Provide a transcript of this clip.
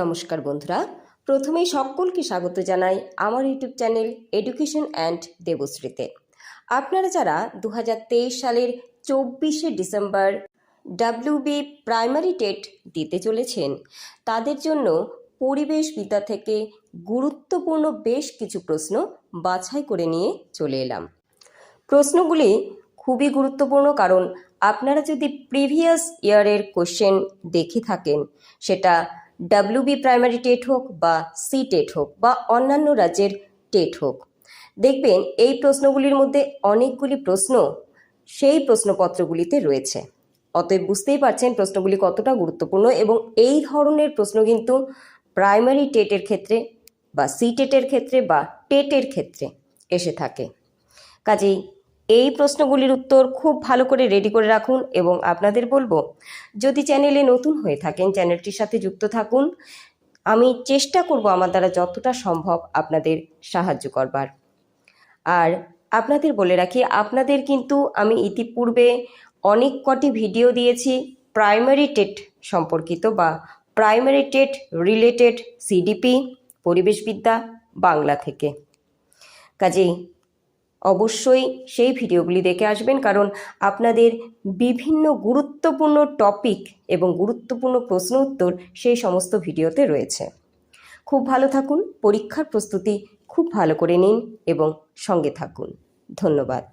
নমস্কার বন্ধুরা। প্রথমেই সকলকে স্বাগত জানাই আমার ইউটিউব চ্যানেল এডুকেশন অ্যান্ড দেবশ্রীতে আপনারা যারা দু হাজার তেইশ সালের চব্বিশে ডিসেম্বর ডাব্লিউবি প্রাইমারি টেট দিতে চলেছেন, তাদের জন্য পরিবেশবিদ্যা থেকে গুরুত্বপূর্ণ বেশ কিছু প্রশ্ন বাছাই করে নিয়ে চলে এলাম। প্রশ্নগুলি খুবই গুরুত্বপূর্ণ কারণ আপনারা যদি প্রিভিয়াস ইয়ারের কোশ্চেন দেখে থাকেন, সেটা ডাব্লিউবি প্রাইমারি টেট হোক বা সি টেট হোক বা অন্যান্য রাজ্যের টেট হোক। দেখবেন এই প্রশ্নগুলির মধ্যে অনেকগুলি প্রশ্ন সেই প্রশ্নপত্রগুলিতে রয়েছে। অতএব বুঝতেই পারছেন প্রশ্নগুলি কতটা গুরুত্বপূর্ণ এবং এই ধরনের প্রশ্ন কিন্তু প্রাইমারি টেটের ক্ষেত্রে বা সি টেটের ক্ষেত্রে বা টেটের ক্ষেত্রে এসে থাকে। কাজেই এই প্রশ্নগুলির উত্তর খুব ভালো করে রেডি করে রাখুন এবং আপনাদের বলব, যদি চ্যানেলে নতুন হয়ে থাকেন চ্যানেলটির সাথে যুক্ত থাকুন, আমি চেষ্টা করব আমার দ্বারা যতটা সম্ভব আপনাদের সাহায্য করবার। আর আপনাদের বলে রাখি, আপনাদের কিন্তু আমি ইতিপূর্বে অনেক কটি ভিডিও দিয়েছি প্রাইমারি টেট সম্পর্কিত বা প্রাইমারি টেট রিলেটেড সিডিপি পরিবেশবিদ্যা বাংলা থেকে। কাজেই অবশ্যই সেই ভিডিওগুলি দেখে আসবেন, কারণ আপনাদের বিভিন্ন গুরুত্বপূর্ণ টপিক এবং গুরুত্বপূর্ণ প্রশ্ন উত্তর সেই সমস্ত ভিডিওতে রয়েছে। খুব ভালো থাকুন, পরীক্ষার প্রস্তুতি খুব ভালো করে নিন এবং সঙ্গে থাকুন। ধন্যবাদ।